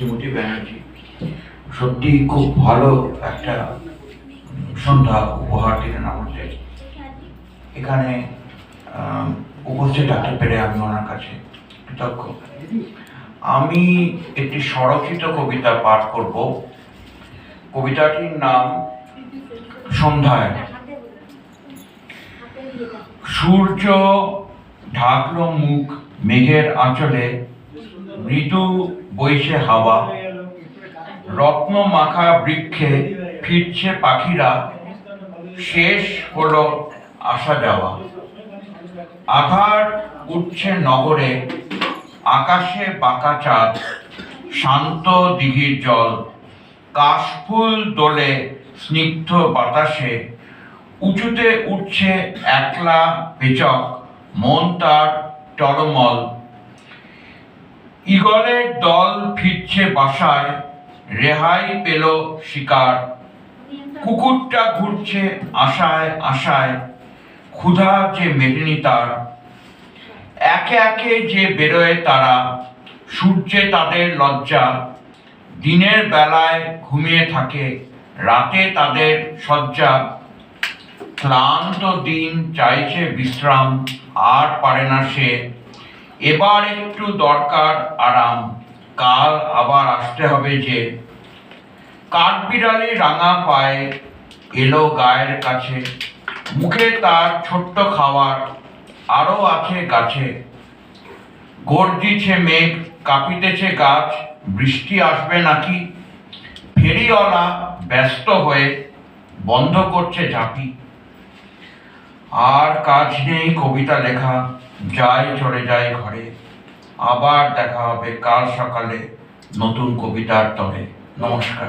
শ্রীমতী ব্যানার্জি সত্যি খুব ভালো একটা সন্ধ্যা উপহার দিলেন। আমাদের এখানে উপস্থিত থাকতে পেরে আমি ওনার কাছে কৃতজ্ঞ। আমি একটি স্বরচিত কবিতা পাঠ করব। কবিতাটির নাম সন্ধ্যায়। সূর্য ঢাকলো মুখ মেঘের আঁচলে মৃদু বইছে হাওয়া। রত্ন মাখা বৃক্ষে ফিরছে পাখিরা। শেষ হলো আসা যাওয়া। আধার উঠছে নগরে, আকাশে বাঁকা চাঁদ, শান্ত দিঘির জল। কাশফুল দোলে স্নিগ্ধ বাতাসে, উঁচুতে উঠছে একলা পেচক মন তার টলমল। ইগলের দল ফিরছে বাসায়, রেহাই পেল শিকার। কুকুরটা ঘুরছে আশায় আশায়, ক্ষুধা যে মেটেনি তার। একে একে যে বেরোয় তারা, সূর্যে তাদের লজ্জা। দিনের বেলায় ঘুমিয়ে থাকে, রাতে তাদের শয্যা। ক্লান্ত দিন চাইছে বিশ্রাম, আর পারে না সে। এবার একটু দরকার, আরাম। কাল আবার আসতে হবে যে। কাঠবিড়ালি রাঙা পায়ে এলো গায়ের কাছে। মুখে তার ছোট্ট খাওয়ার আরও আছে গাছে। গর্জিছে মেঘ, কাঁপিতেছে গাছ, বৃষ্টি আসবে নাকি? ফেরিওয়ালা ব্যস্ত হয়ে বন্ধ করছে ঝাঁপি। আর কাজ নেই কবিতা লেখা। যাই চলে যাই ঘরে আবার দেখা হবে কাল সকালে নতুন কবিতার তরে নমস্কার।